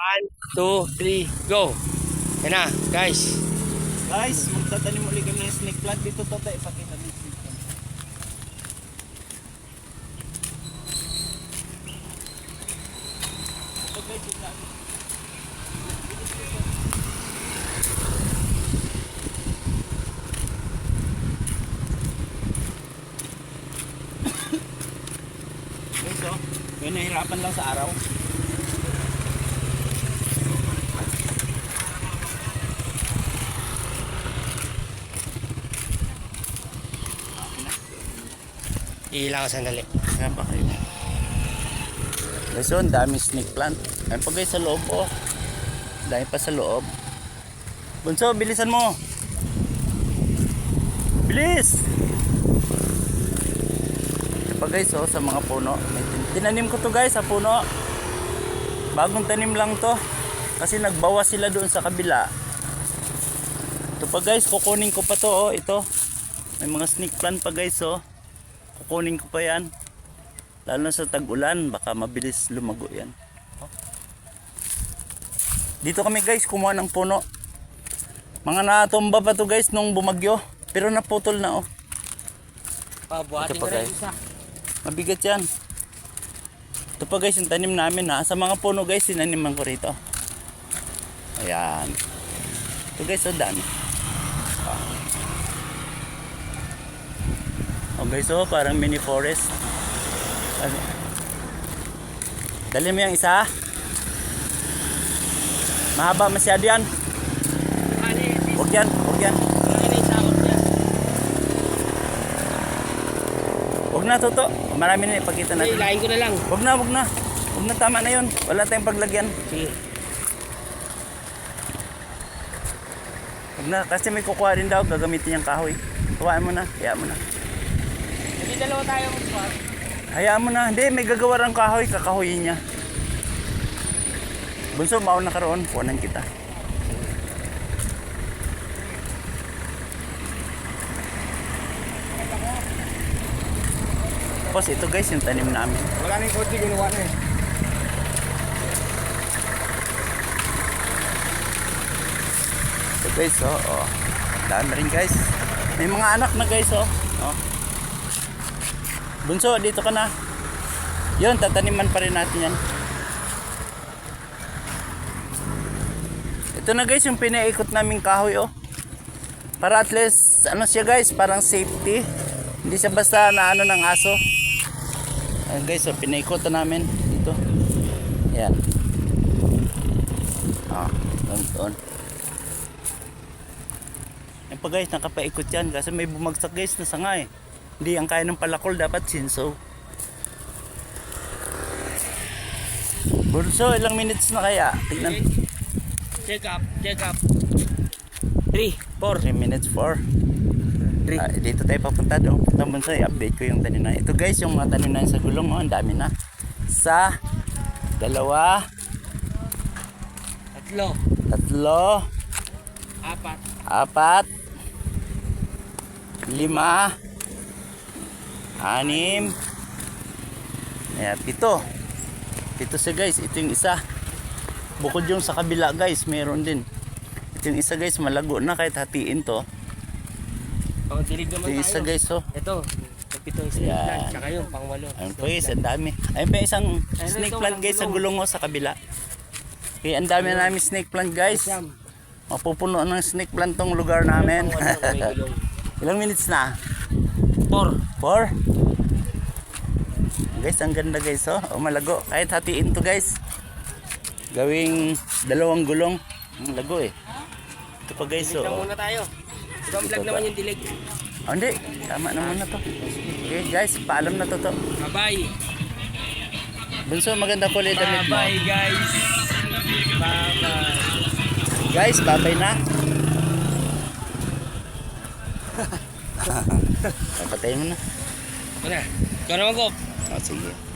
One, two, three, go. Yan na, guys. Guys, magtatanim ulit kami ng snake plant dito to tayo. Pakita plant. Ito guys, yung dami. Guys, oh. May nahirapan lang sa araw. Iilang ko sandali. Kaya pa kayo. Guys, oh, ang dami snake plant. Ayun pa guys sa loob, oh. Dami pa sa loob. Bunso, bilisan mo. Bilis! Ito pa guys, oh, sa mga puno. Tinanim ko to guys, sa puno. Bagong tanim lang to. Kasi nagbawas sila doon sa kabila. Ito pa guys, kukunin ko pa to, oh, ito. May mga snake plant pa guys, oh kukunin ko pa yan. Lalo na sa tag-ulan baka mabilis lumago yan. Dito kami guys kumuha ng puno. Mga natumba pa to guys nung bumagyo. Pero naputol na oh. Pabuhatin pa, guys. isa. mabigat yan. Ito pa guys yung tanim namin ha. Sa mga puno guys sinaniman ko rito. Ayan. Ito guys oh dami guys oh parang mini forest. Ano? dali mo yung isa. Mahaba masyado yan. Ano huwag yan huwag yan. Ano huwag na toto. Marami na ipakita natin. ilahin ko na lang. huwag na huwag na. Huwag na tama na yun. Wala tayong paglagyan. Sige. Huwag na, kasi may kukuha rin daw, gagamitin yung kahoy. Kuhaan mo na, hayaan mo na. Dalawa tayo mag-swap. Hayaan mo na, hindi, may gagawa ng kahoy, kakahoyin niya. Bunso, mauna ka roon, kuhanan kita. Tapos ito guys, yung tanim namin. Wala na yung kotse, ginawa na eh. Ito guys, oh, oh. Dami rin guys. May mga anak na guys, oh. oh. Bunso, dito ka na. Yun, tataniman pa rin natin yan. Ito na guys, yung pinaikot naming kahoy, oh. Para at least, ano siya guys, parang safety. Hindi siya basta na ano ng aso. Ayan guys, oh, pinaikot na namin dito. Yan. Ah, doon, doon. Yan pa guys, nakapaikot yan kasi may bumagsak guys na sanga eh. Hindi ang kaya ng palakol, dapat sinso. Burso, ilang minutes na kaya? Tignan. Check up, check up. 3, 4 minutes 4. Ah, dito tayo papunta doon. Punta bunso, i-update ko yung tanim na. Ito guys, yung mga tanim na yun sa gulong, oh, ang dami na. Sa dalawa, Tatlo, tatlo, apat, apat, lima, anim, ayan, pito. Pito siya guys, ito yung isa. Bukod yung sa kabila guys, meron din. Ito yung isa guys, malago na kahit hatiin to. pang dilig naman Ito yung isa tayo. guys, oh. Ito, nagpito yung snake Yan. plant, tsaka yun, pang walo. Ayun po guys, ang dami. Ayun pa isang Ayun, snake ito, plant walang guys sa gulong. gulong oh, sa kabila. Okay, ang dami na namin snake plant guys. Siyam. Mapupuno ng snake plant tong lugar namin. Pang walo, may gulong. Ilang minutes na? 4. Four? Guys, ang ganda guys, oh. oh malago. Kahit hatiin to guys. Gawing dalawang gulong. Ang lago eh. Ito pa guys, Dilig oh. muna tayo. Ibang vlog naman yung dilig. Oh, hindi. Tama naman na to. Okay guys, paalam na to to. Bye-bye. Bunso, maganda ulit damit mo. Bye-bye guys. Bye-bye. Guys, babay na. Papatayin mo na. Ano? Ikaw naman ko. Oh, sige.